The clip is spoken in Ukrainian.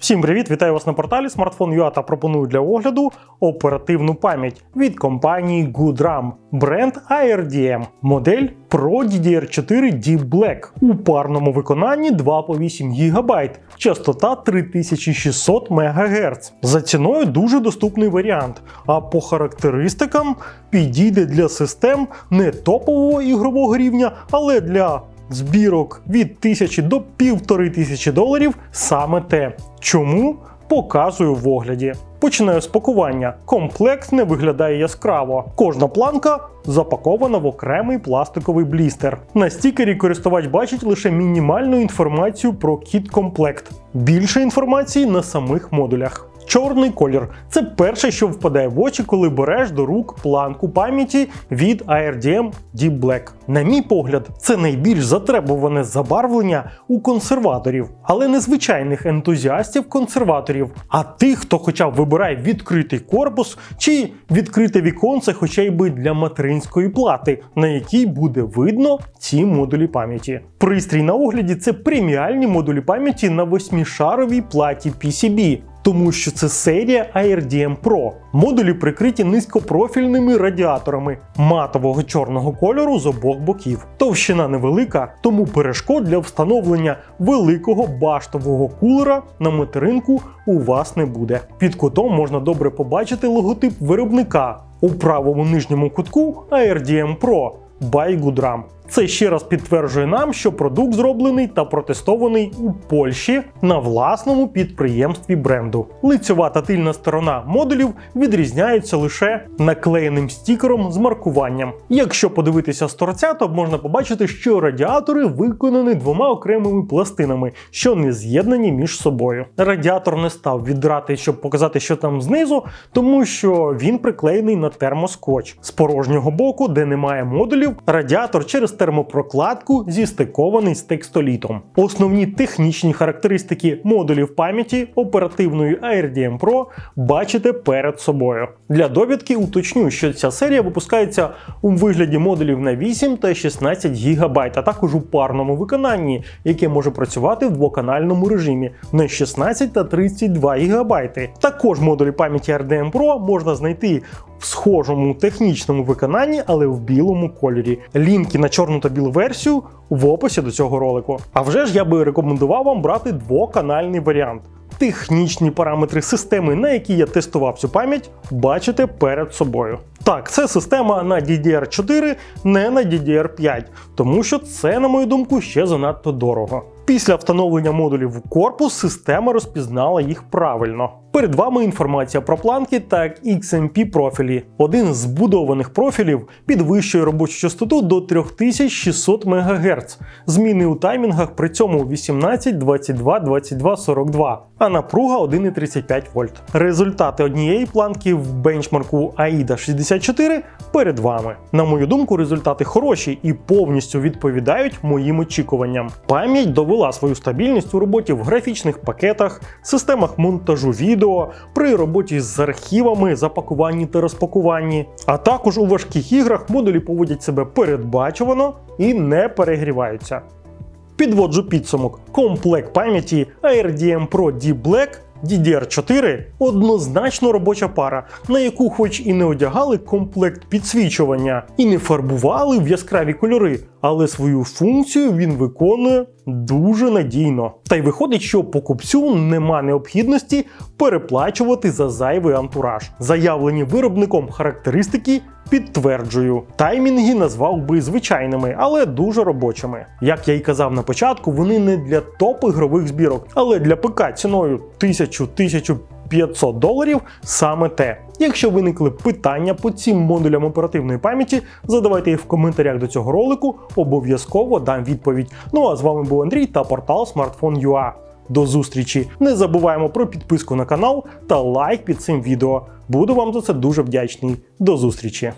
Всім привіт! Вітаю вас на порталі Smartphone.ua та пропоную для огляду оперативну пам'ять від компанії GoodRAM, бренд ARDM, модель Pro DDR4 Deep Black у парному виконанні 2 по 8 ГБ, частота 3600 МГц. За ціною дуже доступний варіант, а по характеристикам підійде для систем не топового ігрового рівня, але для збірок від 1000 до 1500 доларів саме те. Чому? Показую в огляді. Починаю з пакування. Комплект не виглядає яскраво. Кожна планка запакована в окремий пластиковий блістер. На стікері користувач бачить лише мінімальну інформацію про кіт комплект. Більше інформації на самих модулях. Чорний колір це перше, що впадає в очі, коли береш до рук планку пам'яті від ARDM Deep Black. На мій погляд, це найбільш затребуване забарвлення у консерваторів, але не звичайних ентузіастів консерваторів, а тих, хто хоча б вибирає відкритий корпус чи відкрите віконце, хоча й би для материнської плати, на якій буде видно ці модулі пам'яті. Пристрій на огляді це преміальні модулі пам'яті на восьмішаровій платі PCB. Тому що це серія ARDM Pro. Модулі прикриті низькопрофільними радіаторами матового чорного кольору з обох боків. Товщина невелика, тому перешкод для встановлення великого баштового кулера на материнку у вас не буде. Під кутом можна добре побачити логотип виробника у правому нижньому кутку ARDM Pro by GoodRAM. Це ще раз підтверджує нам, що продукт зроблений та протестований у Польщі на власному підприємстві бренду. Лицьова та тильна сторона модулів відрізняються лише наклеєним стікером з маркуванням. Якщо подивитися з торця, то можна побачити, що радіатори виконані двома окремими пластинами, що не з'єднані між собою. Радіатор не став віддрати, щоб показати, що там знизу, тому що він приклеєний на термоскотч. З порожнього боку, де немає модулів, радіатор через термопрокладку зістикований з текстолітом. Основні технічні характеристики модулів пам'яті оперативної ARDM Pro бачите перед собою. Для довідки уточню, що ця серія випускається у вигляді модулів на 8 та 16 ГБ, а також у парному виконанні, яке може працювати в двоканальному режимі на 16 та 32 ГБ. Також модулі пам'яті RDM Pro можна знайти в схожому технічному виконанні, але в білому кольорі. Лінки на чорну та білу версію в описі до цього ролику. А вже ж я би рекомендував вам брати двоканальний варіант. Технічні параметри системи, на які я тестував цю пам'ять, бачите перед собою. Так, це система на DDR4, не на DDR5, тому що це, на мою думку, ще занадто дорого. Після встановлення модулів в корпус система розпізнала їх правильно. Перед вами інформація про планки та XMP профілі. Один з збудованих профілів підвищує робочу частоту до 3600 МГц. Зміни у таймінгах при цьому 18, 22, 22, 42, а напруга 1,35 вольт. Результати однієї планки в бенчмарку AIDA 64 перед вами. На мою думку, результати хороші і повністю відповідають моїм очікуванням. Пам'ять довела свою стабільність у роботі в графічних пакетах, системах монтажу відео, при роботі з архівами, запакуванні та розпакуванні, а також у важких іграх модулі поводять себе передбачувано і не перегріваються. Підводжу підсумок. Комплект пам'яті ARDM Pro D Black DDR4 однозначно робоча пара, на яку хоч і не одягали комплект підсвічування, і не фарбували в яскраві кольори, але свою функцію він виконує дуже надійно. Та й виходить, що покупцю нема необхідності переплачувати за зайвий антураж. Заявлені виробником характеристики підтверджую. Таймінги назвав би звичайними, але дуже робочими. Як я й казав на початку, вони не для топ ігрових збірок, але для ПК ціною 1000-1500 500 доларів саме те. Якщо виникли питання по цим модулям оперативної пам'яті, задавайте їх в коментарях до цього ролику, обов'язково дам відповідь. Ну а з вами був Андрій та портал Smartphone.ua. До зустрічі! Не забуваємо про підписку на канал та лайк під цим відео. Буду вам за це дуже вдячний. До зустрічі!